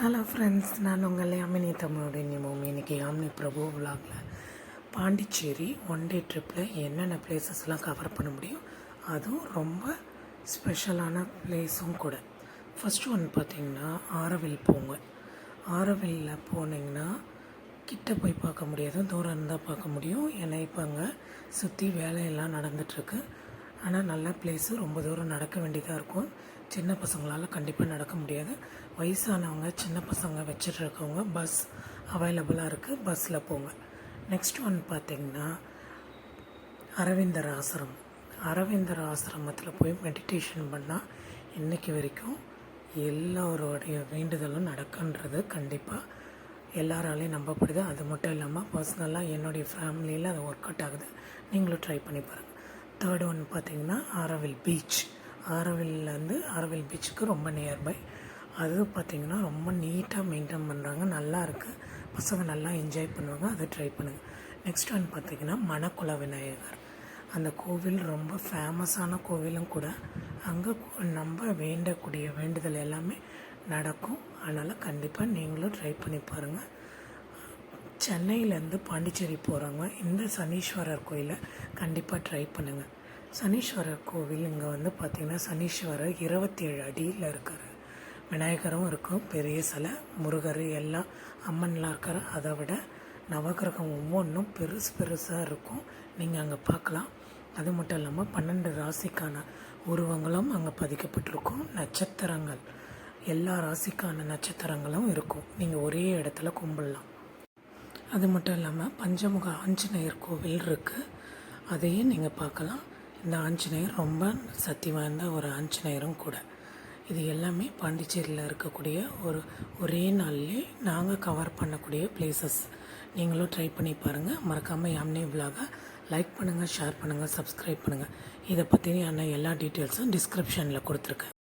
Hello friends நான் உங்கள் யாமினி தமிழோட நிமோம் இன்னைக்கு யாமினி பிரபு விலாகில் பாண்டிச்சேரி ஒன் டே ட்ரிப்பில் என்னென்ன பிளேசஸ்லாம் கவர் பண்ண முடியும்? அதுவும் ரொம்ப ஸ்பெஷலான பிளேஸும் கூட. ஃபஸ்ட்டு ஒன் பார்த்தீங்கன்னா ஆரவில் போங்க. ஆரவில்ல போனீங்கன்னா கிட்ட போய் பார்க்க முடியாது. தூரம் இருந்தால் பார்க்க முடியும். ஏன்னா இப்போ அங்கே சுற்றி வேலையெல்லாம் நடந்துகிட்ருக்கு ஆனால் நல்ல பிளேஸு ரொம்ப தூரம் நடக்க வேண்டியதாக இருக்கும். சின்ன பசங்களால் கண்டிப்பாக நடக்க முடியாது. வயசானவங்க சின்ன பசங்க வச்சுட்டு இருக்கவங்க பஸ் அவைலபிளாக இருக்குது பஸ்ஸில் போங்க. நெக்ஸ்ட் ஒன் பார்த்திங்கன்னா அரவிந்தர் ஆசிரமம் அரவிந்தர் ஆசிரமத்தில் போய் மெடிடேஷன் பண்ணால் இன்றைக்கி வரைக்கும் எல்லோருடைய வேண்டுதலும் நடக்குன்றது கண்டிப்பாக எல்லாராலையும் நம்பப்படுது. அது மட்டும் இல்லாமல் பர்சனலாக என்னுடைய ஃபேமிலியில் அது ஒர்க் அவுட் ஆகுது. நீங்களும் ட்ரை பண்ணி பாருங்கள் தேர்ட் ஒன் பார்த்திங்கன்னா ஆரவில் பீச் ஆரவில்லேருந்து ஆரவில் பீச்சுக்கு ரொம்ப நியர்பை அது பார்த்திங்கன்னா ரொம்ப நீட்டாக மெயின்டைன் பண்ணுறாங்க நல்லா இருக்குது பசங்க நல்லா என்ஜாய் பண்ணுவாங்க. அதை ட்ரை பண்ணுங்கள் நெக்ஸ்ட் ஒன் பார்த்திங்கன்னா மணக்குள விநாயகர். அந்த கோவில் ரொம்ப ஃபேமஸான கோவிலும் கூட அங்கே நம்ம வேண்டக்கூடிய வேண்டுதல் எல்லாமே நடக்கும். அதனால் கண்டிப்பாக நீங்களும் ட்ரை பண்ணி பாருங்கள் சென்னையிலேருந்து பாண்டிச்சேரி போகிறவங்க இந்த சனீஸ்வரர் கோயிலை கண்டிப்பாக ட்ரை பண்ணுங்கள் சனீஸ்வரர் கோவில் இங்கே வந்து பார்த்திங்கன்னா சனீஸ்வரர் இருபத்தி ஏழு அடியில் இருக்கார். விநாயகரும் இருக்கும் பெரிய சிலை முருகர் எல்லாம் அம்மன்லாம் இருக்கார். அதை விட நவகிரகம் ஒவ்வொன்றும் பெருசு பெருசாக இருக்கும். நீங்கள் அங்கே பார்க்கலாம். அது மட்டும் இல்லாமல் பன்னெண்டு ராசிக்கான உருவங்களும் அங்கே பதிக்கப்பட்டிருக்கும். நட்சத்திரங்கள் எல்லா ராசிக்கான நட்சத்திரங்களும் இருக்கும். நீங்கள் ஒரே இடத்துல கும்பிடலாம். அது மட்டும் இல்லாமல் பஞ்சமுக ஆஞ்சநேயர் கோவில் இருக்குது அதையும் நீங்கள் பார்க்கலாம். இந்த ஆஞ்சநேயர் ரொம்ப சக்தி வாய்ந்த ஒரு ஆஞ்சநேயரும் கூட. இது எல்லாமே பாண்டிச்சேரியில் இருக்கக்கூடிய ஒரு ஒரே நாள்லேயே நாங்கள் கவர் பண்ணக்கூடிய பிளேசஸ் நீங்களும் ட்ரை பண்ணி பாருங்கள் மறக்காமல் யாம்னே விலாக லைக் பண்ணுங்கள் ஷேர் பண்ணுங்கள் சப்ஸ்கிரைப் பண்ணுங்கள் இதை பற்றின எல்லா டீட்டெயில்ஸும் டிஸ்கிரிப்ஷனில் கொடுத்துருக்கேன்.